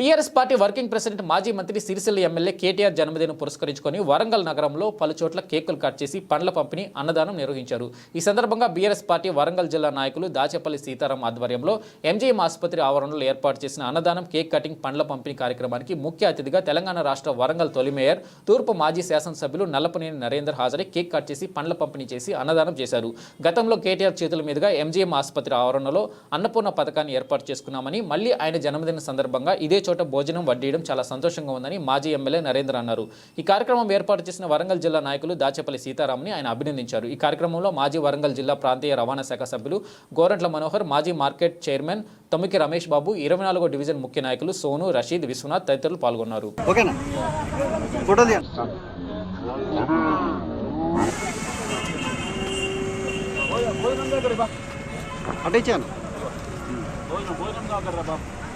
BRS party working president మాజీ మంత్రి Sircilla MLA KTR జన్మదినం పురస్కరించుకొని వరంగల్ నగరంలో పలు చోట్ల కేకులు కట్ చేసి పండ్ల పంపిణీ అన్నదానం నిర్వహించారు. ఈ సందర్భంగా బీఆర్ఎస్ పార్టీ వరంగల్ జిల్లా నాయకులు దాచేపల్లి సీతారాం ఆధ్వర్యంలో ఎంజీఎం ఆసుపత్రి ఆవరణలో ఏర్పాటు చేసిన అన్నదానం కేక్ కటింగ్ పండ్ల పంపిణీ కార్యక్రమానికి ముఖ్య అతిథిగా తెలంగాణ రాష్ట్ర వరంగల్ తొలి మేయర్ తూర్పు మాజీ శాసనసభ్యులు నల్లపనేని నరేందర్ హాజరై కేక్ కట్ చేసి పండ్ల పంపిణీ చేసి అన్నదానం చేశారు. గతంలో కేటీఆర్ చేతుల మీదుగా ఎంజీఎం ఆసుపత్రి ఆవరణలో అన్నపూర్ణ పథకాన్ని ఏర్పాటు చేసుకున్నామని మళ్ళీ ఆయన జన్మదిన సందర్భంగా ఇదే చోట భోజనం వడ్డీయడం చాలా సంతోషంగా ఉందని మాజీ ఎమ్మెల్యే నరేంద్ర అన్నారు. ఈ కార్యక్రమం ఏర్పాటు చేసిన వరంగల్ జిల్లా నాయకులు దాచేపల్లి సీతారాంని ఆయన అభినందించారు. ఈ కార్యక్రమంలో మాజీ వరంగల్ జిల్లా ప్రాంతీయ రవాణా శాఖ సభ్యులు గోరంట్ల మనోహర్ మాజీ మార్కెట్ చైర్మన్ తొమ్మికి రమేష్ బాబు ఇరవై నాలుగో డివిజన్ ముఖ్య నాయకులు సోను రషీద్ విశ్వనాథ్ తదితరులు పాల్గొన్నారు. ఓకేనా? ఫోటో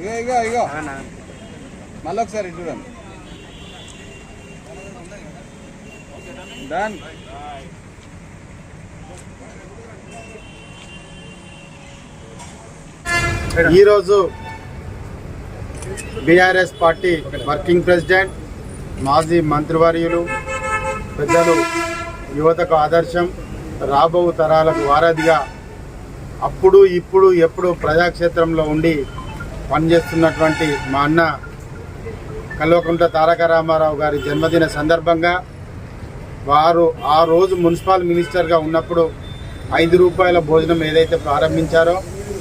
ఇగో ఇగో ఇగో మళ్ళీ ఒకసారి ఇటు చూడండి డన్ ఈరోజు బీఆర్ఎస్ పార్టీ వర్కింగ్ ప్రెసిడెంట్ మాజీ మంత్రివర్యులు పెద్దలు యువతకు ఆదర్శం రాబో తరాలకు వారధిగా అప్పుడు ఇప్పుడు ఎప్పుడు ప్రజాక్షేత్రంలో ఉండి పనిచేస్తున్నటువంటి మా అన్న కల్వకుంట్ల తారక రామారావు గారి జన్మదిన సందర్భంగా వారు ఆ రోజు మున్సిపల్ మినిస్టర్గా ఉన్నప్పుడు ఐదు రూపాయల భోజనం ఏదైతే ప్రారంభించారో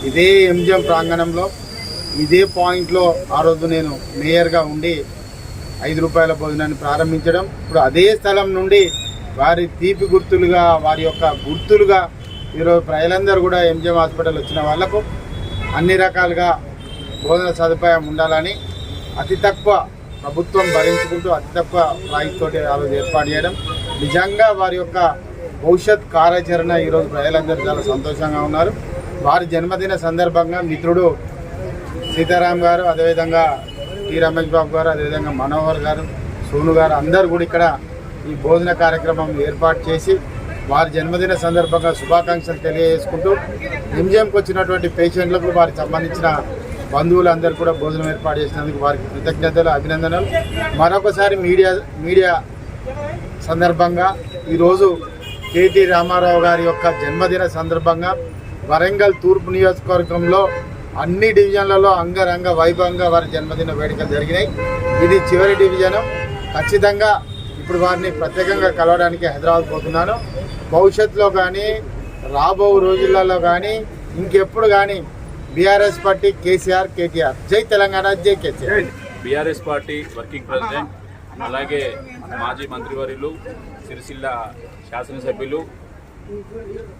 ఇదే ఎంజిఎం ప్రాంగణంలో ఇదే పాయింట్లో ఆ రోజు నేను మేయర్గా ఉండి ఐదు రూపాయల భోజనాన్ని ప్రారంభించడం. ఇప్పుడు అదే స్థలం నుండి వారి తీపి గుర్తులుగా వారి యొక్క గుర్తులుగా ఈరోజు ప్రజలందరూ కూడా ఎంజిఎం హాస్పిటల్ వచ్చిన వాళ్ళకు అన్ని రకాలుగా భోజన సదుపాయం ఉండాలని అతి తక్కువ ప్రభుత్వం భరించుకుంటూ అతి తక్కువ రాయితోటి రోజు ఏర్పాటు చేయడం. నిజంగా వారి యొక్క భవిష్యత్ కార్యాచరణ ఈరోజు ప్రజలందరూ చాలా సంతోషంగా ఉన్నారు. వారి జన్మదిన సందర్భంగా మిత్రుడు సీతారాం గారు అదేవిధంగా టి రమేష్ బాబు గారు అదేవిధంగా మనోహర్ గారు సోను గారు అందరూ కూడా ఇక్కడ ఈ భోజన కార్యక్రమం ఏర్పాటు చేసి వారి జన్మదిన సందర్భంగా శుభాకాంక్షలు తెలియజేసుకుంటూ ఎంజిఎంకి వచ్చినటువంటి పేషెంట్లకు వారికి సంబంధించిన బంధువులందరూ కూడా భోజనం ఏర్పాటు చేసినందుకు వారికి కృతజ్ఞతలు అభినందనలు. మరొకసారి మీడియా మీడియా సందర్భంగా ఈరోజు కేటీ రామారావు గారి యొక్క జన్మదిన సందర్భంగా వరంగల్ తూర్పు నియోజకవర్గంలో అన్ని డివిజన్లలో అంగరంగ వైభవంగా వారి జన్మదిన వేడుకలు జరిగినాయి. ఇది చివరి డివిజను. ఖచ్చితంగా ఇప్పుడు వారిని ప్రత్యేకంగా కలవడానికి హైదరాబాద్ పోతున్నాను. భవిష్యత్తులో కానీ రాబో రోజులలో కానీ ఇంకెప్పుడు కానీ బీఆర్ఎస్ పార్టీ కేసీఆర్ కేటీఆర్. జై తెలంగాణ జై KCR. BRS party working president అలాగే మాజీ మంత్రివర్యులు సిరిసిల్ల శాసనసభ్యులు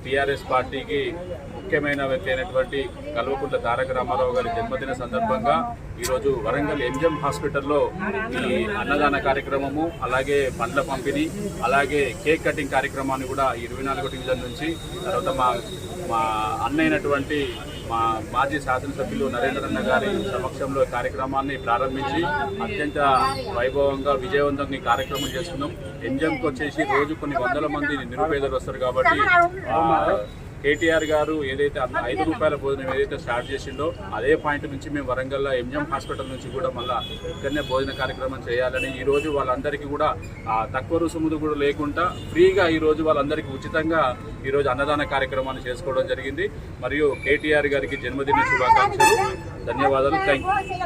టీఆర్ఎస్ పార్టీకి ముఖ్యమైన వ్యక్తి అయినటువంటి కల్వకుంట్ల తారక రామారావు గారి జన్మదిన సందర్భంగా ఈరోజు వరంగల్ ఎంజిఎం హాస్పిటల్లో ఈ అన్నదాన కార్యక్రమము అలాగే పండ్ల పంపిణీ అలాగే కేక్ కటింగ్ కార్యక్రమాన్ని కూడా ఇరవై నాలుగో డివిజన్ నుంచి తర్వాత మా మా అన్నైనటువంటి మా మాజీ శాసనసభ్యులు నరేంద్రన్న గారి సమక్షంలో కార్యక్రమాన్ని ప్రారంభించి అత్యంత వైభవంగా విజయవంతంగా ఈ కార్యక్రమం చేస్తున్నాం. ఎంజంకి వచ్చేసి రోజు కొన్ని వందల మంది నిరుపేదలు వస్తారు కాబట్టి కేటీఆర్ గారు ఏదైతే అన్న ఐదు రూపాయల భోజనం ఏదైతే స్టార్ట్ చేసిండో అదే పాయింట్ నుంచి మేము వరంగల్లో ఎంజిఎం హాస్పిటల్ నుంచి కూడా మళ్ళీ ఇక్కడనే భోజన కార్యక్రమం చేయాలని ఈ రోజు వాళ్ళందరికీ కూడా తక్కువ రుసుములు కూడా లేకుండా ఫ్రీగా ఈ రోజు వాళ్ళందరికీ ఉచితంగా ఈ రోజు అన్నదాన కార్యక్రమాన్ని చేసుకోవడం జరిగింది. మరియు కేటీఆర్ గారికి జన్మదిన శుభాకాంక్షలు. ధన్యవాదాలు. Thank you